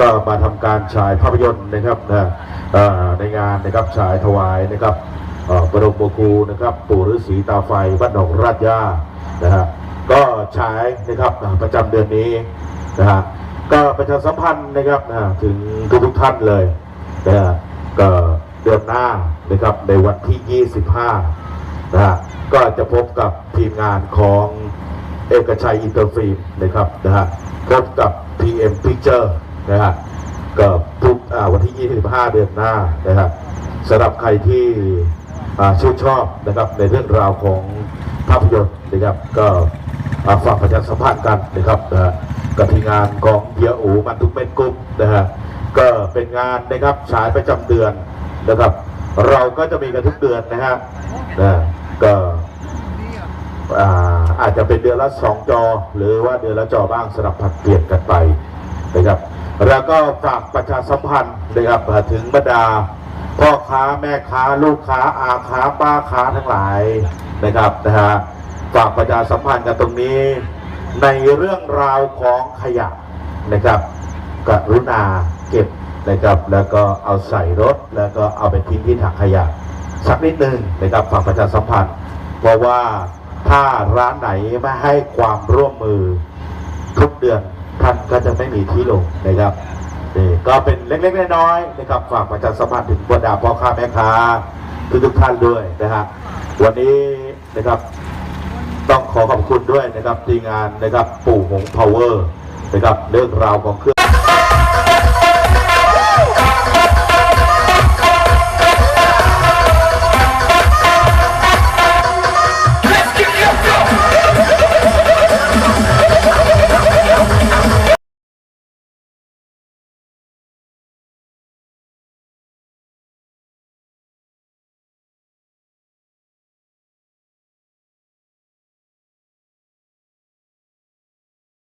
ก็มาทำการฉายภาพยนตร์นะครับนะในงานนะครับฉายถวายนะครับบรมครูนะครับปู่ฤาษีตาไฟบ้านหนองราชยานะฮะก็ฉายนะครับประจำเดือนนี้นะฮะก็ประชาสัมพันธ์นะครับนะถึงทุกทุกท่านเลยนะฮะก็เดือนหน้านะครับในวันที่ 25นะฮะก็จะพบกับทีมงานของเอกชัยอินเตอร์ฟิล์มนะครับนะฮะพบกับ PM Picture นะฮะก็ทุกวันที่ 25 เดือนหน้านะฮะสำหรับใครที่ชื่นชอบนะครับในเรื่องราวของภาพยนตร์นะครับก็ฝากประชาสัมพันธ์กันนะครับนะกับทีมงานของเฮียอูมันทุกเม็ดกรุ๊ปนะฮะก็เป็นงานนะครับฉายประจำเดือนนะครับ เราก็จะมีกันทุกเดือนนะฮะนะก็อาอาจจะเป็นเดือนละสองจอ หรือว่าเดือนละจอบ้างสลับผัดเปลี่ยนกันไปนะครับ แล้วก็ฝากประชาสัมพันธ์นะครับถึงบรรดา พ่อค้าแม่ค้าลูกค้าอาค้าป้าค้าทั้งหลายนะครับนะฮะฝากประชาสัมพันธ์กันตรงนี้ ในเรื่องราวของขยะนะครับกรุณาเก็บนะครับ แล้วก็เอาใส่รถ แล้วก็เอาไปทิ้งที่ถังขยะ สักนิดหนึ่งนะครับฝากประชาสัมพันธ์ เพราะว่าถ้าร้านไหนไม่ให้ความร่วมมือทุกเดือน ท่านก็จะไม่มีที่ลงนะครับนี่ก็เป็นเล็กๆน้อยๆนะครับฝากประชาสัมพันธ์ถึงบรรดาพ่อค้าแม่ค้าทุกทุกๆท่านด้วยนะฮะวันนี้นะครับต้องขอขอบคุณด้วยนะครับทีมงานนะครับปู่หงพาวเวอร์นะครับเรื่องราวของเครื่อง